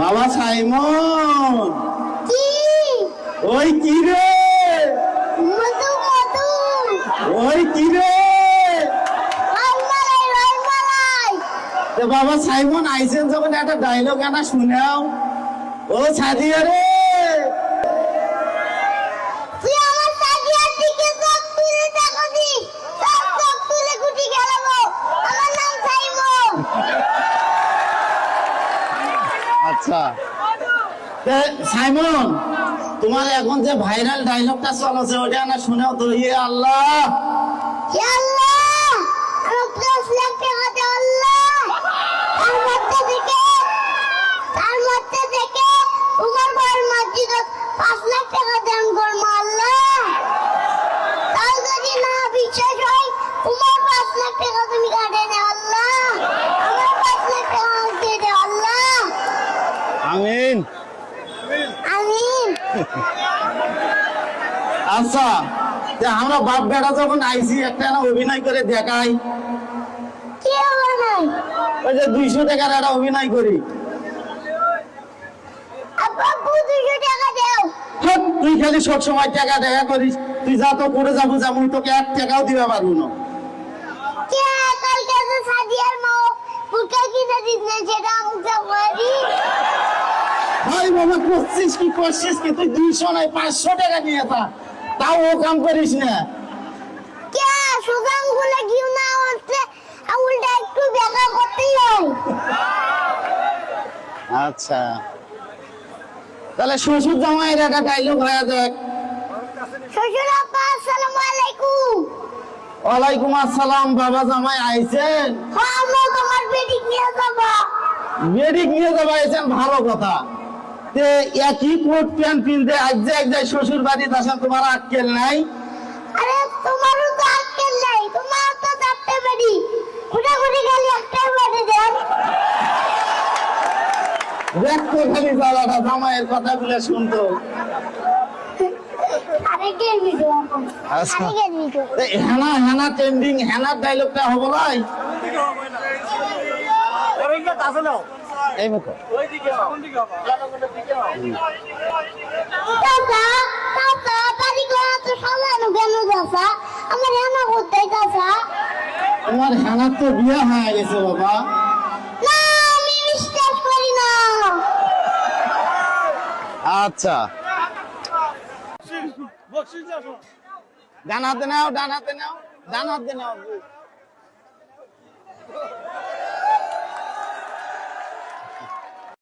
বাবা সাইমন। ওই কি রে? ওই কি রে? বাবা সাইমন আইসেন যখন একটা ডায়লগ আনা শুনাও। ও সাদিয়া রে আচ্ছা। সাইমন, তোমার এখন যে ভাইরাল ডায়লগটা চলছে ওটা না শুনেও তো ইয়ে আল্লাহ। পাঁচ লাখ টাকা দান করব আল্লাহ। তাও যদি না বিশ্বাস হয়, তোমার পাঁচ লাখ টাকা তুমি কাটে দে আল্লাহ আমার পাঁচ লাখ টাকা আমাকে দিয়ে দে আল্লাহ আমিন। আমিন। আচ্ছা তে আমরা বাপ বেটা যখন আইসি একটা না অভিনয় করে দেখাই। ওই যে দুইশো টাকার একটা অভিনয় করি। হ্যাঁ, তুই খালি সব সময় টাকা দেখা করিস। তুই যা তো করে যাব যাব তোকে এক টাকাও দিবে পারব না। কালকে সাদিয়ার মা কিনে দিস না সেটা ভাই বাবা করছিস কি করছিস কি? তুই দুইশো নয় পাঁচশো টাকা নিয়ে তা তাও ও কাম করিস না। কে? সুগামগুলো কিউ না হচ্ছে আঙুলটা একটু বেকা করতেই হয়। আচ্ছা। তাহলে শ্বশুর শ্বশুর আপা আসসালামু আলাইকুম। ওয়ালাইকুম আসসালাম বাবা জামাই আইছেন? হ্যাঁ আমরা তোমার বেটি নিয়ে যাব। বেডিক নিয়ে যাবা আইছেন ভালো কথা। তে একই কোট প্যান্ট পিনতে আজ যে এক যায় শ্বশুর বাড়ি আসেন তোমার আক্কেল নাই? আরে তোমারও তো আক্কেল নাই তোমার তো চারটে বেটি ঘুরে খালি একটাই বেটি দেন দেখতো খালি জ্বালাটা জামাইয়ের কথাগুলো শুনতো। আচ্ছা। হেনা হেনা ট্রেন্ডিং হেনার ডাইলগটা হব লাই এই মতো আমার তোমার হেনার তো বিয়ে হয়ে গেছে বাবা। না করি না। আচ্ছা। ডান হাতে নাও ডান হাতে নাও ডান হাতে নাও।